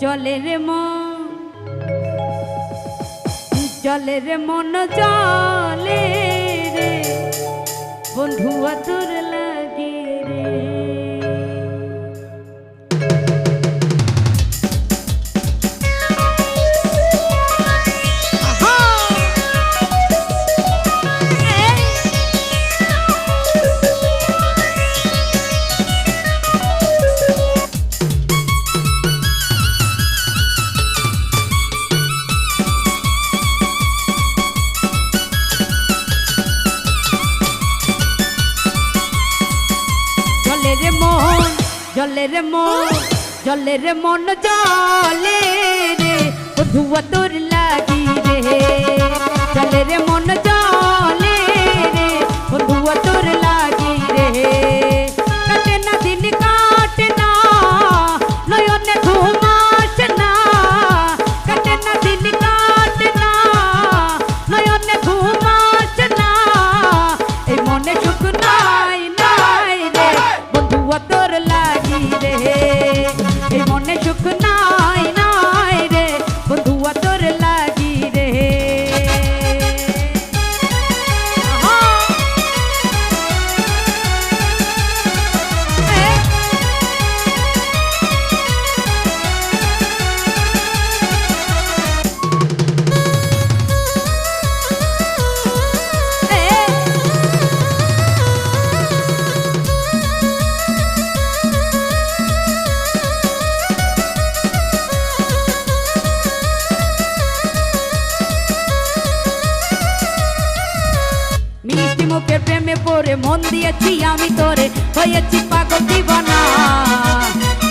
জলের মন জলের মন জলে জলের মন জলের মন জলে রে ধুয়া তোর লাগি রে। জলের মন জলে মিষ্টি মুখের প্রেমে পড়ে, মন দিয়েছি আমি তোরে, হয়েছি পাগল দিবানা।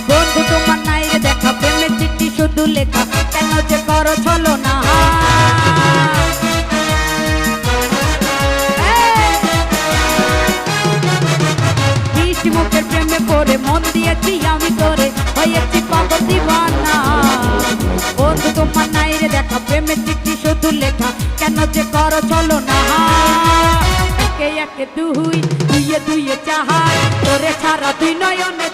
বন্ধু, তোমার নাই দেখা প্রেমের চিঠি শুধু লেখা, কেন যে করো চলো না। মিষ্টি প্রেমে পড়ে, মন দিয়েছি আমি তোরে, হয়েছি পাগল দিবানা। বন্ধু, তোমার নাই রে দেখা প্রেমের চিঠি শুধু লেখা, কেন যে করো চলো না। একে একে দুই দুইয়ে দুইয়ে চাহার তোরে ছাড়া দুই নয়নে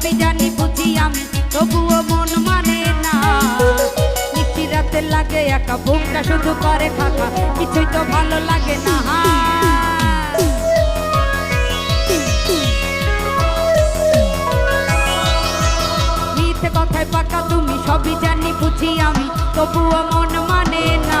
সবই জানি বুঝি আমি, তবুও মন মানে না। নিশি রাতে লাগে একা, বুকটা শুধু করে ফাঁকা, কিছুই তো ভালো লাগে না। কথায় পাকা তুমি, সবই জানি বুঝি আমি, তবুও মন মানে না।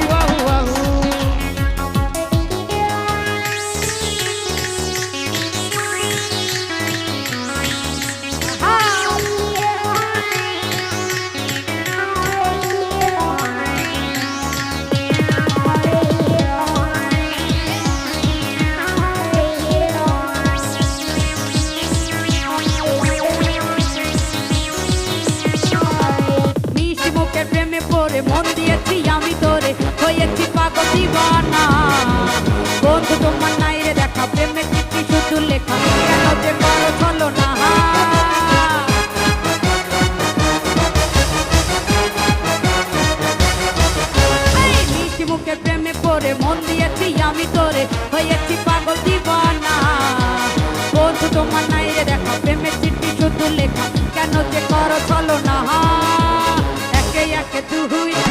পাগল দিবানা বন্ধু তোমার নাই দেখা প্রেমের চিঠি শুধু লেখা। কেন যে করো চলো না। মুখের প্রেমে পড়ে, মন দিয়েছি আমি তোরে, হয়েছি পাগল দিবানা বন্ধু তোমার নাই রে দেখা প্রেমের চিঠি লেখা। কেন যে করো চলো না। একে একে চাহার